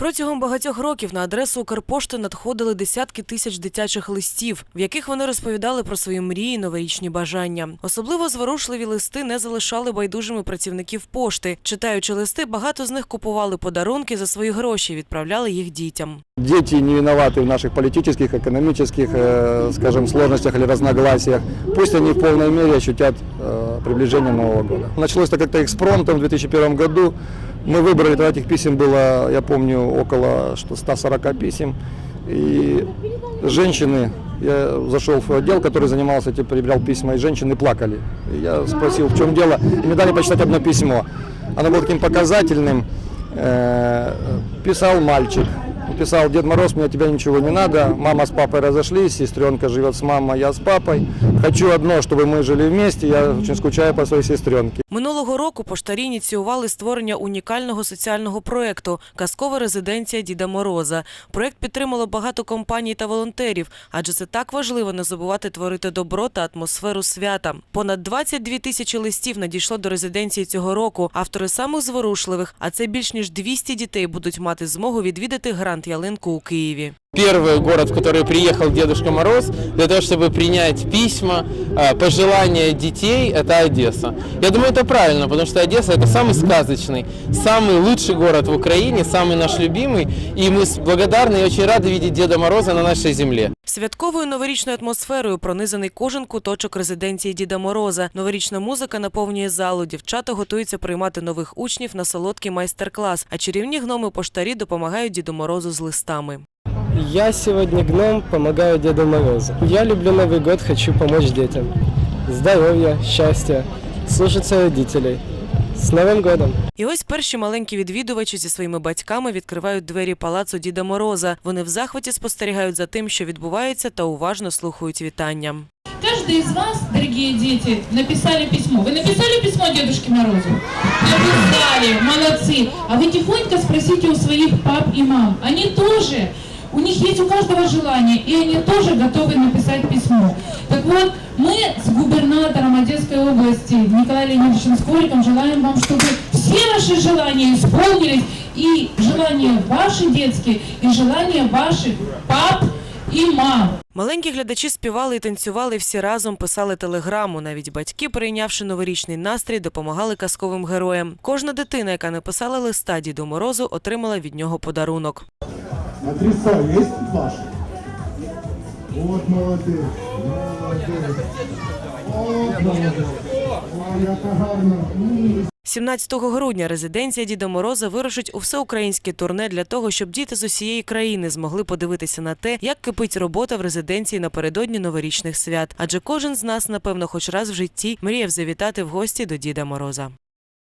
Протягом багатьох років на адресу Укрпошти надходили десятки тисяч дитячих листів, в яких вони розповідали про свої мрії, новорічні бажання. Особливо зворушливі листи не залишали байдужими працівників пошти. Читаючи листи, багато з них купували подарунки за свої гроші, і відправляли їх дітям. Дети не виноваты в наших политических, экономических, э, скажем, сложностях или разногласиях. Пусть они в полной мере ощутят э, приближение Нового года. Началось это как-то экспромтом в 2001 году. Мы выбрали, тогда этих писем было, я помню, около что, 140 писем. И женщины, я зашел в отдел, который занимался этим, перебирал письма, и женщины плакали. И я спросил, в чем дело, и мне дали почитать одно письмо. Оно было таким показательным. Э, Писал мальчик, писал, Дед Мороз, мне от тебя ничего не надо, мама с папой разошлись, сестренка живет с мамой, я с папой. Хочу одно, чтобы мы жили вместе, я очень скучаю по своей сестренке. Минулого року поштарі ініціювали створення унікального соціального проекту Казкова резиденція Діда Мороза. Проект підтримало багато компаній та волонтерів, адже це так важливо не забувати творити добро та атмосферу свята. Понад 22 тисячі листів надійшло до резиденції цього року. Автори самих зворушливих, а це більш ніж 200 дітей будуть мати змогу відвідати грант ялинку у Києві. Первый город, в который приехал Дедушка Мороз для того, чтобы принять письма, э, пожелания детей, это Одесса. Я думаю, это правильно, потому что Одесса это самый сказочный, самый лучший город в Украине, самый наш любимый. И мы с- благодарны и очень рады видеть Деда Мороза на нашей земле. Святковою новорічною атмосферою пронизаний кожен куточок резиденції Діда Мороза. Новорічна музика наповнює залу. Дівчата готуються приймати нових учнів на солодкий майстер-клас, а чарівні гноми поштарі допомагають Діду Морозу з листами. Я сегодня гном, помогаю Деду Морозу. Я люблю Новый год, хочу помочь детям. Здоровья, счастья, слушаться родителей. С Новым годом! І ось перші маленькі відвідувачі зі своїми батьками відкривають двері палацу Діда Мороза. Вони в захваті спостерігають за тим, що відбувається, та уважно слухають вітання. Каждый из вас, дорогие дети, написали письмо. Вы написали письмо Дедушке Морозу? Написали, молодцы. А вы тихонько спросите у своих пап и мам. Они тоже, у них есть у каждого желание, и они тоже готовы написать письмо. Так вот, мы с губернатором Одесской области Николаем Леонидовичем Скориком желаем вам, чтобы все ваши желания исполнились, и желания ваши детские, и желания ваших пап и мам. Маленькі глядачі співали і танцювали всі разом, писали телеграму. Навіть батьки, прийнявши новорічний настрій, допомагали казковим героям. Кожна дитина, яка написала листа Діду Морозу, отримала від нього подарунок. Адреса есть ваші? От молодець, молодец. Вот молодец. Ой, яка гарна. М, 17 грудня резиденція Діда Мороза вирушить у всеукраїнське турне для того, щоб діти з усієї країни змогли подивитися на те, як кипить робота в резиденції напередодні новорічних свят. Адже кожен з нас, напевно, хоч раз в житті мріяв завітати в гості до Діда Мороза.